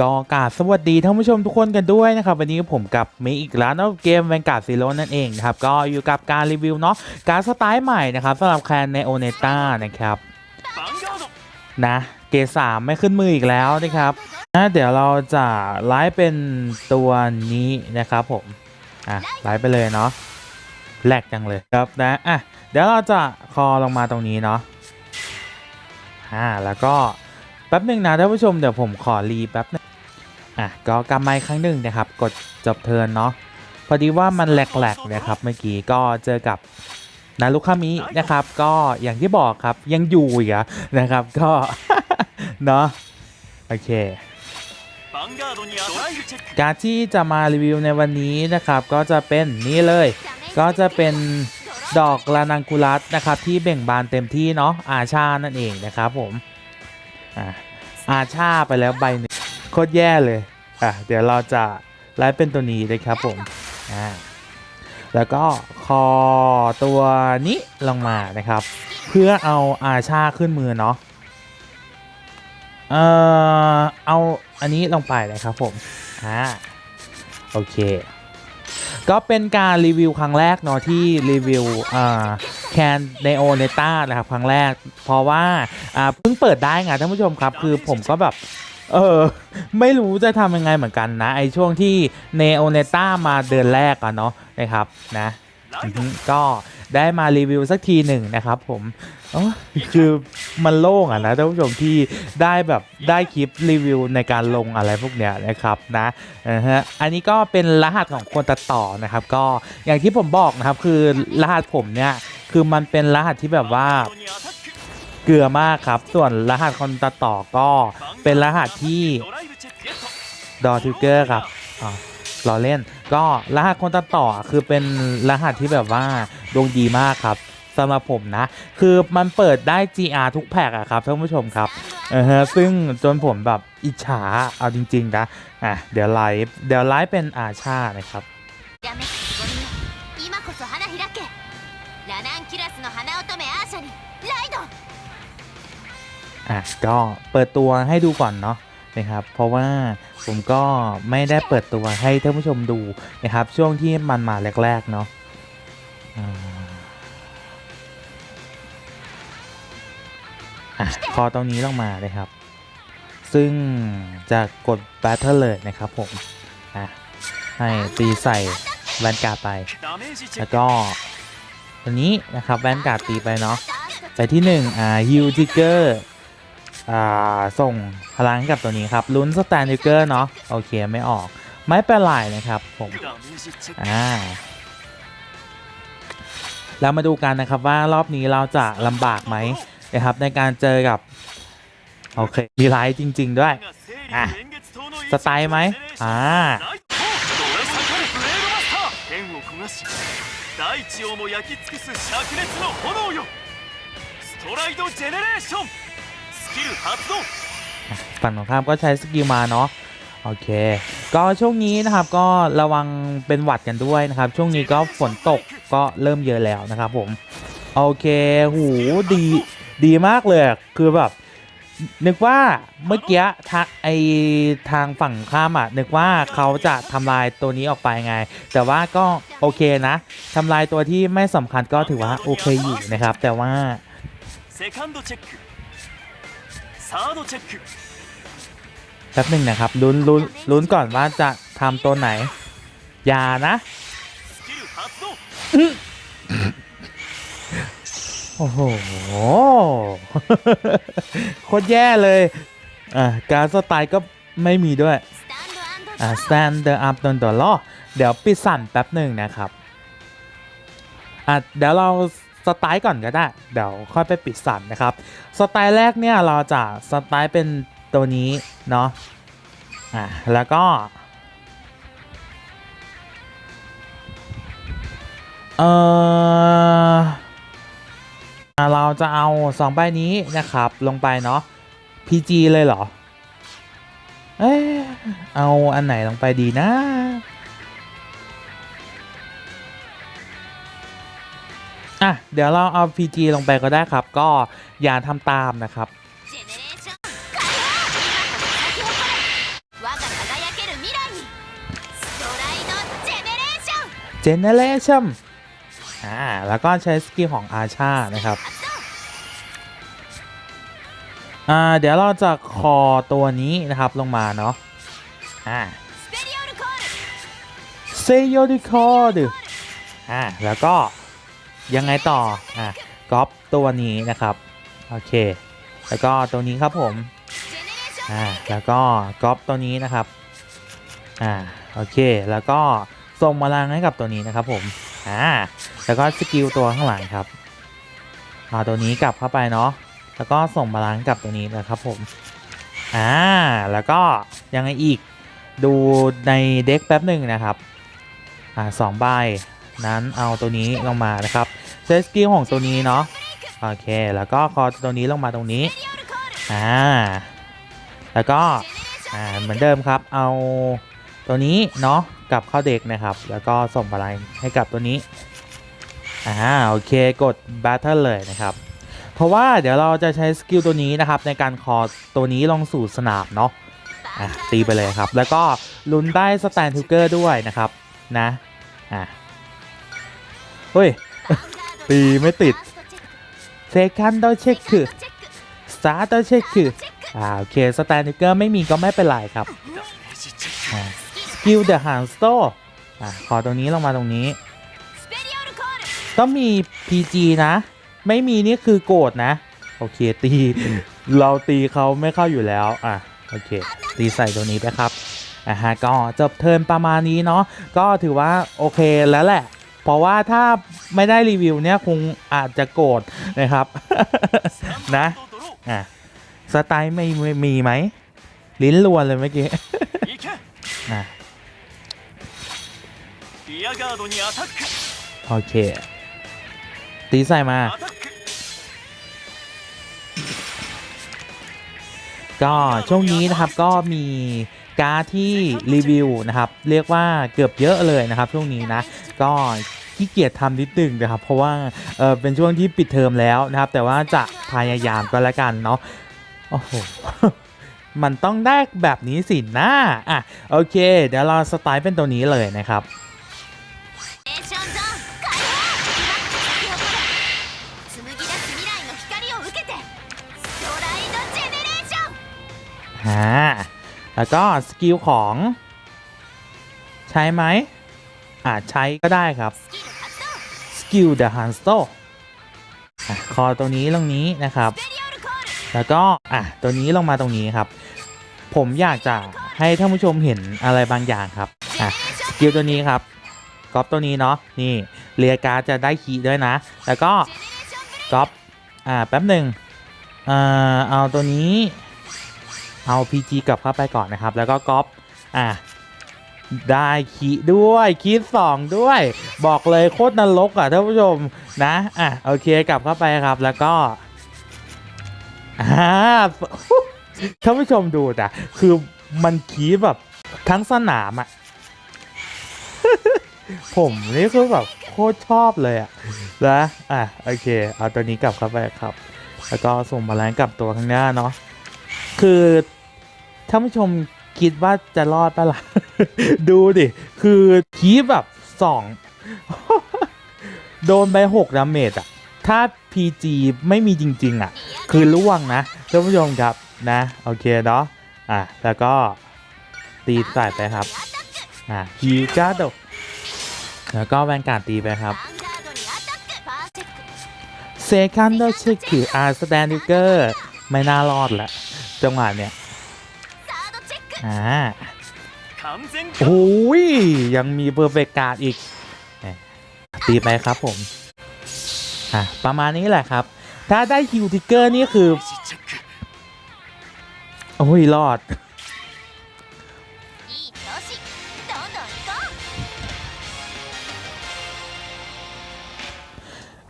ก็กาสวัสดีท่านผู้ชมทุกคนกันด้วยนะครับ วันนี้ผมกับมีอีกร้านนเกมแวนการ์ดซีโร่นั่นเองนะครับ ก็อยู่กับการรีวิวเนาะการสไตล์ใหม่นะครับสำหรับแคนในโอเนต้านะครับ นะเกสามไม่ขึ้นมืออีกแล้วนะครับนะเดี๋ยวเราจะไลฟ์เป็นตัวนี้นะครับผม อะไลฟ์ไปเลยเนาะแหลกจังเลยครับนะอะเดี๋ยวเราจะคอลงมาตรงนี้เนาะอ่าแล้วก็แป๊บหนึ่งนะท่านผู้ชมเดี๋ยวผมขอรีแป๊บหนึง อะก็กำไม้ครั้งหนึ่งนะครับ กดจบเทิร์นเนาะพอดีว่ามันแหลกๆนะครับเมื่อกี้ก็เจอกับนารุคามินะครับ ก็อย่างที่บอกครับยังอยู่อีกอะนะครับก็เนาะโอเคการที่จะมารีวิวในวันนี้นะครับ ก็จะเป็นนี่เลย ก็จะเป็นดอกลานังกุลัสนะครับ ที่เบ่งบานเต็มที่เนาะอาชานั่นเองนะครับผมอาอาชาไปแล้วใบหนึ่งโคตรแย่เลย อะเดี๋ยวเราจะไลฟ์เป็นตัวนี้นะครับผมอ่าแล้วก็คอตัวนี้ลงมานะครับ เพื่อเอาอาชาขึ้นมือเนาะเอ่อเอาอันนี้ลงไปนะครับผมอ่าโอเค ก็เป็นการรีวิวครั้งแรกเนาะที่รีวิวอ่าแคนในโอเนต้านะครับครั้งแรก เพราะว่าอ่าเพิ่งเปิดได้ไงท่านผู้ชมครับ คือผมก็แบบ เออ ไม่รู้จะทำยังไงเหมือนกันนะ ไอช่วงที่เนโอเนต้ามาเดือนแรกอะเนาะนะครับนะก็ได้มารีวิวสักทีหนึ่งนะครับผมอ๋อคือมันโล่งอะนะท่านผู้ชมที่ได้แบบได้คลิปรีวิวในการลงอะไรพวกเนี้ยนะครับนะนะฮะอันนี้ก็เป็นรหัสของคนตัดต่อนะครับ ก็อย่างที่ผมบอกนะครับ คือรหัสผมเนี่ยคือมันเป็นรหัสที่แบบว่าเกลือมากครับ ส่วนรหัสคนตัดต่อก็ เป็นรหัสที่ดอทิวเกอร์ครับอ๋อรอเล่น ก็รหัสคนตัดต่อคือเป็นรหัสที่แบบว่าดวงดีมากครับสำหรับผมนะ คือมันเปิดได้ GR ทุกแพ็กอะครับท่านผู้ชมครับเออฮะซึ่งจนผมแบบอิจฉาเอาจริง ๆ นะ อะ เดี๋ยวไลฟ์เดี๋ยวไลฟ์เป็นอาชานะครับ อะก็เปิดตัวให้ดูก่อนเนาะนะครับเพราะว่าผมก็ไม่ได้เปิดตัวให้ท่านผู้ชมดูนะครับ ช่วงที่มันมาแรก ๆ เนาะอ่าอะคอตรงนี้ลงมาเลยครับ ซึ่งจะกดแบทเทิลเลยนะครับผมอะให้ตีใส่แวนการ์ไป แล้วก็ตัวนี้นะครับแวนการ์ตีไปเนาะไปที่1อ่าฮิวทิเกอร์อ่า ส่งพลังให้กับตัวนี้ครับ ลุ้นสแตนทิกเกอร์เนาะ โอเค ไม่ออก ไม่เป็นไรนะครับผม อ่า แล้วมาดูกันนะครับว่ารอบนี้เราจะลำบากไหมนะครับ ในการเจอกับ โอเค มีไลท์จริง ๆ ด้วย อ่ะ สไตล์ไหมอ่า 天を焦がし大地をも焼き尽くす灼熱の炎よストライドジェネレーションスキル発動 ฝั่งของข้ามก็ใช้สกิลมาเนาะโอเค ก็ช่วงนี้นะครับก็ระวังเป็นหวัดกันด้วยนะครับ ช่วงนี้ก็ฝนตกก็เริ่มเยอะแล้วนะครับผม โอเคหูดีดีมากเลยคือแบบนึกว่าเมื่อกี้ทางไอทางฝั่งข้ามอะนึกว่าเขาจะทำลายตัวนี้ออกไปไง แต่ว่าก็โอเคนะ ทำลายตัวที่ไม่สำคัญก็ถือว่าโอเคอยู่นะครับ แต่ว่า サードチェック แป๊บหนึ่งนะครับลุ้นลุ้นลุ้นก่อนว่าจะทำตัวไหน อย่านะ スキル発動 โอ้โห โคตรแย่เลย อ่า การสไตล์ก็ไม่มีด้วย スタンド อ่า stand the up โดนตัวล่อเดี๋ยวปิดสั่นแป๊บหนึ่งนะครับ อ่ะ เดี๋ยวเรา สไตล์ก่อนก็ได้ เดี๋ยวค่อยไปปิดสั่นนะครับ สไตล์แรกเนี่ยเราจะสไตล์เป็นตัวนี้เนาะ อะแล้วก็ เอออะเราจะเอาสองใบนี้นะครับลงไปเนาะ PG เลยเหรอ เอ๊ะเอาอันไหนลงไปดีนะ อะเดี๋ยวเราเอา PG ลงไปก็ได้ครับ ก็อย่าทำตามนะครับเจเนเรชั่นอ่า แล้วก็ใช้สกิลของอาชานะครับ อ่า เดี๋ยวเราจะคอตัวนี้นะครับลงมาเนาะ อ่าเซโยดิคอร์ดอ่า แล้วก็ ยังไงต่ออะก๊อปตัวนี้นะครับโอเค แล้วก็ตัวนี้ครับผมอ่าแล้วก็ก๊อปตัวนี้นะครับอ่าโอเคแล้วก็ส่งมาลังให้กับตัวนี้นะครับผมอ่าแล้วก็สกิลตัวข้างหลังครับอ่าตัวนี้กลับเข้าไปเนาะแล้วก็ส่งมาลังกับตัวนี้นะครับผมอ่าแล้วก็ยังไงอีกดูในเด็กแป๊บหนึ่งนะครับอ่าสองใบ นั้นเอาตัวนี้ลงมานะครับใช้สกิลของตัวนี้เนาะโอเค แล้วก็คอตัวนี้ลงมาตรงนี้อ่าแล้วก็อ่าเหมือนเดิมครับ เอาตัวนี้เนาะกับเข้าเด็กนะครับ แล้วก็ส่งอะไรให้กับตัวนี้อ่าโอเคกด Battle เลยนะครับ เพราะว่าเดี๋ยวเราจะใช้สกิลตัวนี้นะครับ ในการคอตัวนี้ลงสู่สนามเนาะตีไปเลยครับ แล้วก็ลุ้นได้สแตนทูเกอร์ด้วยนะครับนะอะ เฮ้ย ตีไม่ติดเซคันดอเช็คคือสาร์ดอเช็คคืออ่าโอเคสแตนดิเกอร์ไม่มีก็ไม่เป็นไรครับสกิลเดอะฮานสโตอ่าขอตรงนี้ลงมาตรงนี้ ต้องมี PG นะ ไม่มีนี่คือโกรธนะ โอเคตี เราตีเขาไม่เข้าอยู่แล้ว อะโอเค ตีใส่ตรงนี้ไปครับอะฮะก็จบเทิร์นประมาณนี้เนาะก็ถือว่าโอเคแล้วแหละ เพราะว่าถ้าไม่ได้รีวิวเนี่ยคงอาจจะโกรธนะครับ นะอะสไตล์ไม่มีไหมลิ้นลวนเลยเมื่อกี้โอเค ตีใส่มา ก็ช่วงนี้นะครับก็มีการที่รีวิวนะครับ เรียกว่าเกือบเยอะเลยนะครับ ช่วงนี้นะ ก็ ขี้เกียจทำนิดนึงนะครับ เพราะว่าเออเป็นช่วงที่ปิดเทอมแล้วนะครับ แต่ว่าจะพยายามก็แล้วกันเนาะโอ้โหมันต้องได้แบบนี้สินะอะโอเค เดี๋ยวเราสไตล์เป็นตัวนี้เลยนะครับฮะแล้วก็สกิลของ ใช้ไหมอาจใช้ก็ได้ครับ คิวเดอะฮันสโตคอตัวนี้ลงนี้นะครับ แล้วก็อะตัวนี้ลงมาตรงนี้ครับ ผมอยากจะให้ท่านผู้ชมเห็นอะไรบางอย่างครับอะสกิลตัวนี้ครับก๊อปตัวนี้เนาะนี่เรียการจะได้ขีด้วยนะ แล้วก็ก๊อปอ่าแป๊บหนึ่งอ่าเอาตัวนี้เอา PG กลับเข้าไปก่อนนะครับ แล้วก็ก๊อปอ่า ได้คีย์ด้วยคีย์สองด้วย บอกเลยโคตรนรกอะท่านผู้ชมนะอะโอเคกลับเข้าไปครับแล้วก็อ่าท่านผู้ชมดูจ้ะคือมันคีย์แบบทั้งสนามอะผมนี่คือแบบโคตรชอบเลยอะนะอะโอเค เอาตัวนี้กลับเข้าไปครับ แล้วก็ส่งมาแรงกลับตัวข้างหน้าเนาะคือท่านผู้ชม คิดว่าจะรอดปะละ่ะ ดูดิ คือคีบแบบสอง โดนไปหกดาเมจอะถ้า PG ไม่มีจริง ๆอะคือล่วงนะท่านผู้ชมครับนะ โอเคเนาะอะ แล้วก็ตีใส่ไปครับ อะฮีก้าโดแล้วก็แวนการตีไปครับเซคันด์เชิคคืออาร์สแตนดิเกอร์ไม่น่ารอดละจังหวะเนี่ย อ่าโอ้ยยังมีเบอร์เบกาดอีกตีไปครับผม อะ ประมาณนี้แหละครับ ถ้าได้ฮิวติเกอร์นี่คือ โอ้ย รอด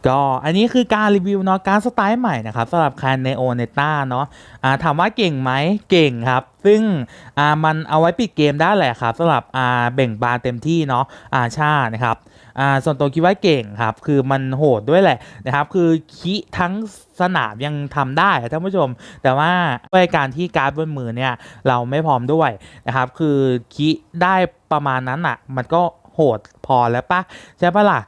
ก็อันนี้คือการรีวิวเนาะการสไตล์ใหม่นะครับสำหรับแคนเนโอเนต้าเนาะอ่าถามว่าเก่งไหมเก่งครับ ซึ่งมันเอาไว้ปิดเกมได้แหละครับสำหรับเบ่งบานเต็มที่เนาะอาชานะครับส่วนตัวคิดว่าเก่งครับ คือมันโหดด้วยแหละนะครับ คือคิทั้งสนามยังทำได้ท่านผู้ชม แต่ว่าด้วยการที่การ์ดบนมือเนี่ยเราไม่พร้อมด้วยนะครับ คือคิได้ประมาณนั้นอะ มันก็ โหดพอแล้วปะใช่ปะล่ะ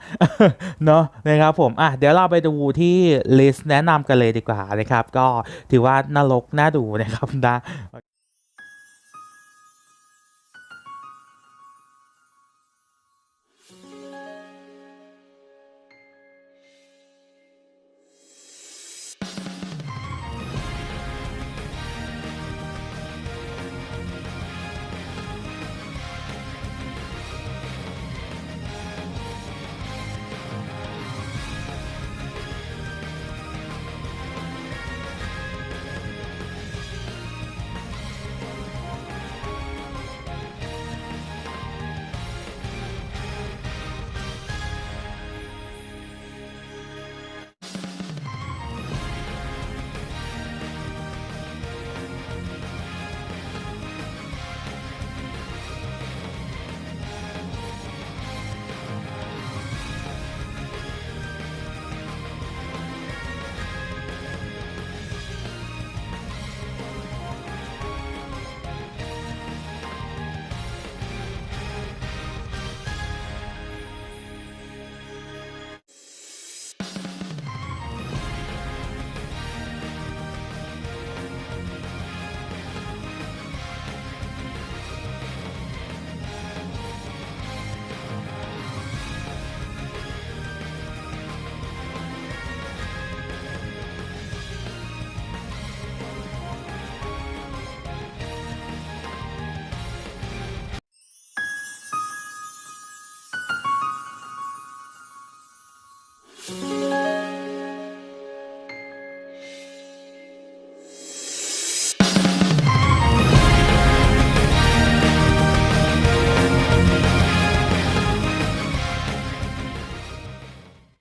เนาะนะครับผมอะเดี๋ยวเราไปดูที่ลิสต์แนะนำกันเลยดีกว่านะครับ ก็ถือว่านรกน่าดูนะครับนะ「